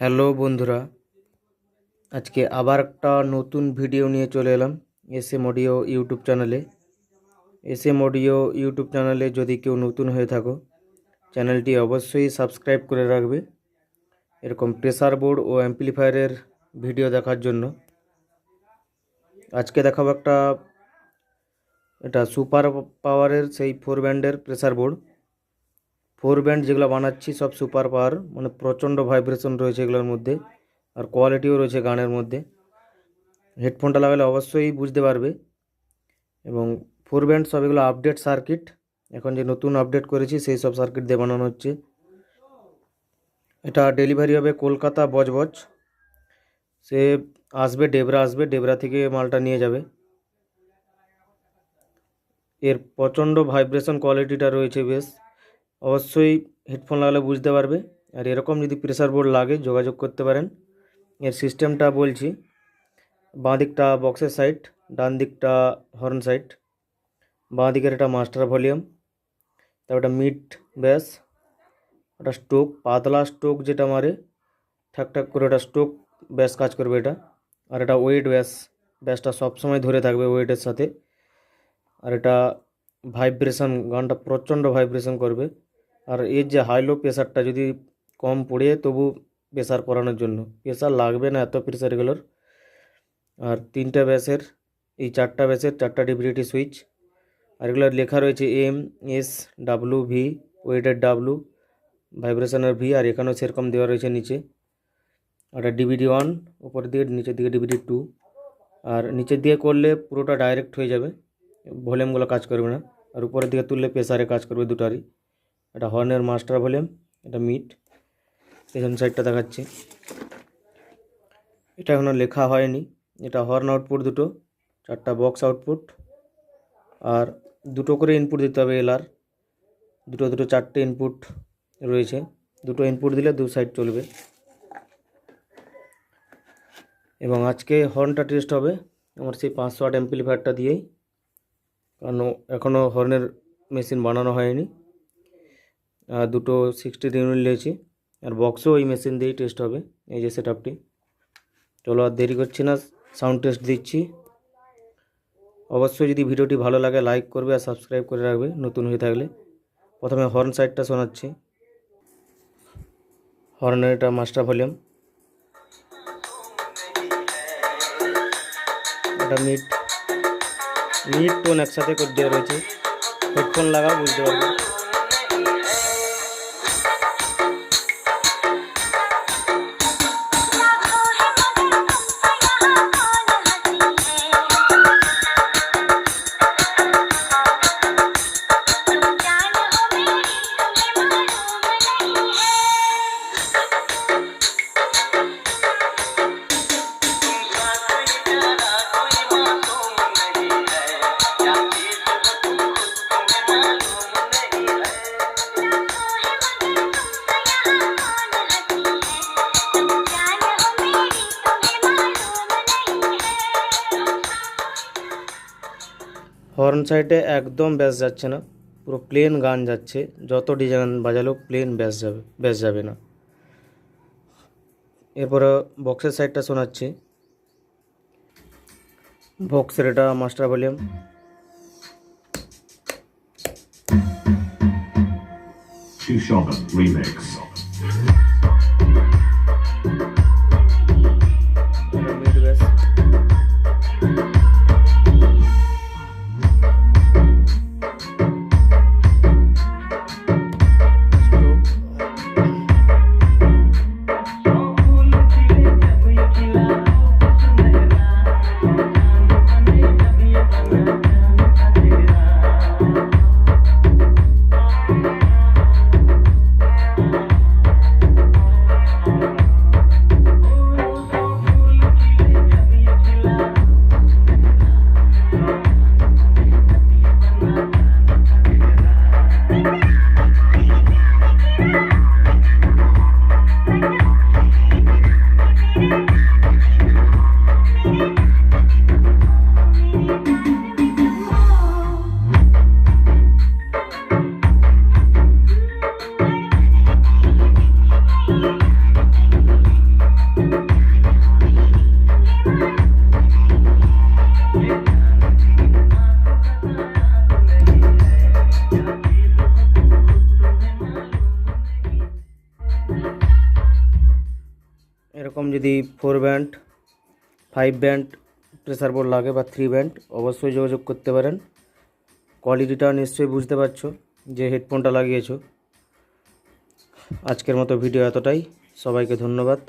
Hello বন্ধুরা, আজকে আবার একটা নতুন ভিডিও নিয়ে চলে এলাম এস এম অডিও ইউটিউব চ্যানেলে এস এম অডিও ইউটিউব চ্যানেলে যদি কেউ নতুন হয়ে থাকো চ্যানেলটি অবশ্যই সাবস্ক্রাইব করে রাখবে। এরকম প্রেসার বোর্ড ও অ্যাম্পলিফায়ারের ভিডিও দেখার জন্য। আজকে দেখাবো একটা, এটা সুপার পাওয়ারের সেই ফোর ব্যান্ডের প্রেসার বোর্ড ফোর ব্যান্ড যেগুলো বানাচ্ছি, সব সুপার পাওয়ার মানে প্রচণ্ড ভাইব্রেশন রয়েছে এগুলোর মধ্যে আর কোয়ালিটিও রয়েছে গানের মধ্যে। হেডফোনটা লাগালে অবশ্যই বুঝতে পারবে। এবং ফোর ব্যান্ড সব এগুলো আপডেট সার্কিট এখন যে নতুন আপডেট করেছি, সেই সব সার্কিট দিয়ে বানানো হচ্ছে। এটা ডেলিভারি হবে কলকাতা বজবজ। সে আসবে, ডেবরা আসবে, ডেবরা থেকে মালটা নিয়ে যাবে। এর প্রচণ্ড ভাইব্রেশন কোয়ালিটিটা রয়েছে বেশ। অবশ্যই হেডফোন লাগালে বুঝতে পারবে। আর এরকম যদি প্রেসার বোর্ড লাগে, যোগাযোগ করতে পারেন। এর সিস্টেমটা বলছি বাঁ দিকটা বক্সের সাইড ডান দিকটা হর্ন সাইড বাঁ দিকের এটা মাস্টার ভলিউম তারপর এটা মিড ব্যাস ওটা স্টোক পাতলা স্টোক যেটা মারে, ঠাক ঠাক করে ওটা স্টোক ব্যাস কাজ করবে এটা। আর এটা ওয়েট ব্যাস ব্যাসটা সবসময় ধরে থাকবে ওয়েটের সাথে। আর এটা ভাইব্রেশন গানটা প্রচণ্ড ভাইব্রেশন করবে। আর এর যে হাই লো প্রেশারটা যদি কম পড়ে, তবু প্রেশার করানোর জন্য। প্রেশার লাগবে না এত প্রেশার এগুলোর আর তিনটা ব্যাসের, এই চারটা ব্যাসের চারটা ডিভিডিটি সুইচ আর এগুলোর লেখা রয়েছে এম এস ডাব্লু ভি ওয়েটের ডাব্লু ভাইব্রেশনের ভি আর এখানেও সেরকম দেওয়া রয়েছে নিচে। আর ডিভিডি ওয়ান উপরের দিকে, নিচের দিকে ডিভিডি টু আর নিচের দিকে করলে পুরোটা ডাইরেক্ট হয়ে যাবে। ভলিউমগুলো কাজ করবে না। আর উপরের দিকে তুললে প্রেসারে কাজ করবে দুটারই। এটা হর্নের মাস্টার ভলিউম, এটা মিট পেছন সাইডটা দেখাচ্ছি। এটা এখনও লেখা হয়নি। এটা হর্ন আউটপুট দুটো, চারটা বক্স আউটপুট। আর দুটো করে ইনপুট দিতে হবে এলআর। দুটো দুটো, চারটে ইনপুট রয়েছে। দুটো ইনপুট দিলে দু সাইড চলবে। এবং আজকে হর্নটা টেস্ট হবে আমার সেই পাঁচশো আট অ্যাম্পলিফায়ারটা দিয়েই। কারণ এখনও হর্নের মেশিন বানানো হয়নি। দুটো সিক্সটি ইউনিট নিয়েছি। আর বক্সও ওই মেশিন দিয়েই টেস্ট হবে, এই যে সেট আপটি চলো আর দেরি করছি না সাউন্ড টেস্ট দিচ্ছি। অবশ্যই যদি ভিডিওটি ভালো লাগে লাইক করবে আর সাবস্ক্রাইব করে রাখবে, নতুন হয়ে থাকলে। প্রথমে হর্ন সাইডটা শোনাচ্ছি। হর্নের এটা মাস্টার ভলিউম এটা মিড মিড টোন একসাথে করে দেওয়া রয়েছে। হেডফোন লাগাও, বুঝতে পারবে। হর্ন সাইডে একদম ব্যাস যাচ্ছে না, পুরো প্লেন গান যাচ্ছে, যত ডিজাইন বাজালেও প্লেন ব্যাস যাবে ব্যাস যাবে না। এরপরে বক্সের সাইডটা শোনাচ্ছি। বক্সের এটা master volume Two Shogun Remix. এরকম যদি four band five band pressure board লাগে বা থ্রি ব্যান্ড অবশ্যই যোগাযোগ করতে পারেন। কোয়ালিটিটা নিশ্চয়ই বুঝতে পারছ যে হেডফোনটা লাগিয়েছ। আজকের মতো ভিডিও এতটাই। সবাইকে ধন্যবাদ।